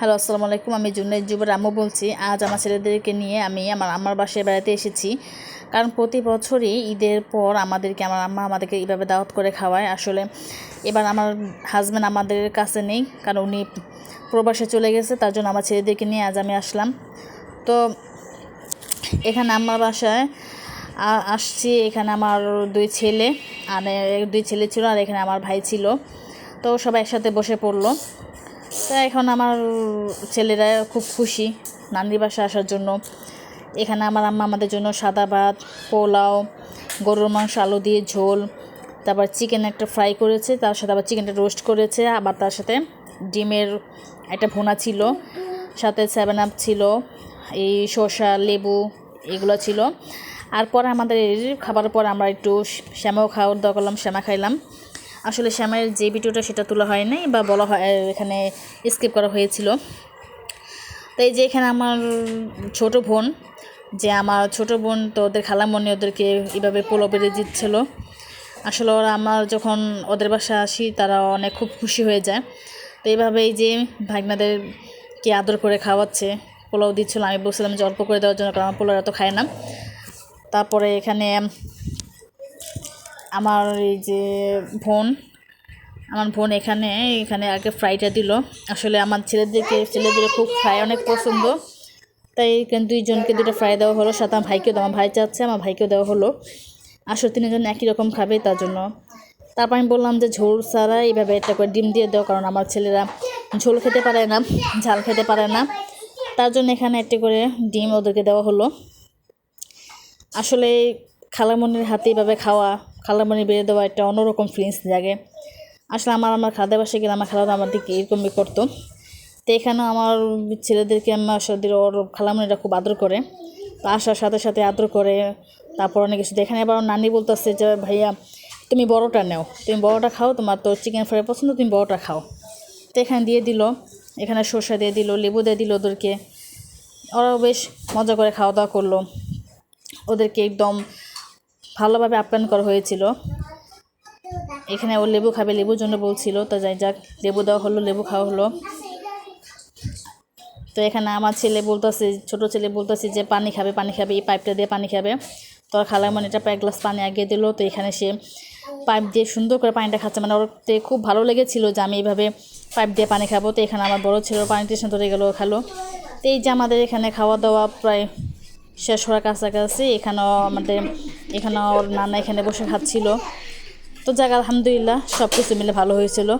Hello, আসসালামু আলাইকুম, আমি জুনের যুবের আম্মু বলছি। আজ আমার ছেলেদেরকে নিয়ে আমি আমার আম্মার বাসায় বেড়াতে এসেছি। কারণ প্রতি বছরই ঈদের পর আমাদেরকে, আমার আম্মা আমাদেরকে এইভাবে দাওয়াত করে খাওয়ায়। আসলে এবার আমার হাজব্যান্ড আমাদের কাছে নেই, কারণ উনি প্রবাসে চলে গেছে, তার জন্য আমার ছেলেদেরকে নিয়ে আজ আমি আসলাম। তো এখানে আমার বাসায় আসছি। এখানে আমার দুই ছেলে, আর দুই ছেলে ছিল, আর এখানে আমার ভাই ছিল। তো সবাই একসাথে বসে পড়ল। তো এখন আমার ছেলেরা খুব খুশি নানির বাসা আসার জন্য। এখানে আমার আম্মা আমাদের জন্য সাদা ভাত, পোলাও, গরুর মাংস, আলু দিয়ে ঝোল, তারপর চিকেন একটা ফ্রাই করেছে, তার সাথে আবার চিকেনটা রোস্ট করেছে, আবার তার সাথে ডিমের একটা ভুনা ছিল, সাথে সেভেন আপ ছিল, এই শসা, লেবু এগুলো ছিল। আর পরে আমাদের খাবার পর আমরা একটু শ্যামাও খাওয়ার দরকার করলাম শ্যামা খাইলাম। আসলে শ্যামের যে ভিডিওটা সেটা তোলা হয় নাই বা বলা হয় এখানে স্কিপ করা হয়েছিল। তো এই যে এখানে আমার ছোট বোন, যে আমার ছোট বোন তো ওদের খালামণি ওদেরকে এইভাবে পোলো বেড়ে দিচ্ছিল। আসলে ওরা আমার যখন ওদের বাসায় আসি, তারা অনেক খুব খুশি হয়ে যায়। তো এইভাবে এই যে ভাগনাদেরকে আদর করে খাওয়াচ্ছে, পোলাও দিচ্ছিল, আমি বলছিলাম যে অল্প করে দেওয়ার জন্য, কারণ আমার পোলাও এত খায় না। তারপরে এখানে আমার এই যে বোন, আমার বোন এখানে এখানে আগে ফ্রাইটা দিল। আসলে আমার ছেলেদেরকে ছেলেদের খুব ফ্রাই অনেক পছন্দ। তাই দুইজনকে দুটো ফ্রাই দেওয়া হলো, সাথে আমার ভাইকেও দেওয়া, আমার ভাই চাচ্ছে, আমার ভাইকেও দেওয়া হলো। আসলে তিনজন একই রকম খাবে তার জন্য। তারপর আমি বললাম যে ঝোল ছাড়া এইভাবে একটা করে ডিম দিয়ে দাও, কারণ আমার ছেলেরা ঝোল খেতে পারে না, ঝাল খেতে পারে না। তার জন্য এখানে একটি করে ডিম ওদেরকে দেওয়া হলো। আসলে খালামণির হাতে এইভাবে খাওয়া খালামণি বেড়ে দেওয়া একটা অন্যরকম ফিলিংস জাগে। আসলে আমার আমার খাদে বাসে গেলে আমার খালাটা আমার দিকে এরকমই করতো। তো এখানেও আমার ছেলেদেরকে আমার সাথে ওর খালামণিরা খুব আদর করে আসার সাথে সাথে আদর করে, তারপর অনেক কিছু। এখানে আবার নানি বলতেছে যে, ভাইয়া, তুমি বড়টা নেও। তুমি বড়টা খাও, তোমার তো চিকেন ফ্রাই পছন্দ, তুমি বড়টা খাও। তো এখানে দিয়ে দিল, এখানে সর্ষে দিয়ে দিল, লেবু দিয়ে দিল ওদেরকে। ওরাও বেশ মজা করে খাওয়া দাওয়া করল। ওদেরকে একদম ভালোভাবে আপ্যায়ন করা হয়েছিল। এখানে ও লেবু খাবে, লেবুর জন্য বলছিল, তো যাই যাক, লেবু দেওয়া হলো, লেবু খাওয়া হলো। তো এখানে আমার ছেলে বলতেছে, ছোট ছেলে বলতেছে যে, পানি খাবে পানি খাবে, এই পাইপটা দিয়ে পানি খাবে। তো খালামন এটা এক গ্লাস পানি আগিয়ে দিল, তো এখানে সে পাইপ দিয়ে সুন্দর করে পানিটা খাচ্ছে। মানে ওর তে খুব ভালো লেগেছিল যে, আমি এইভাবে পাইপ দিয়ে পানি খাব। তো এখানে আমার বড় ছেলে পানি টেশন ধরে গেলো খালো। তো এই যে আমাদের এখানে খাওয়া দাওয়া প্রায় শেষ হওয়ার কাছাকাছি এখানেও আমাদের, এখানেও নানা এখানে বসে খাচ্ছিল। তো যাক, আলহামদুলিল্লাহ সব কিছু মিলে ভালো হয়েছিল।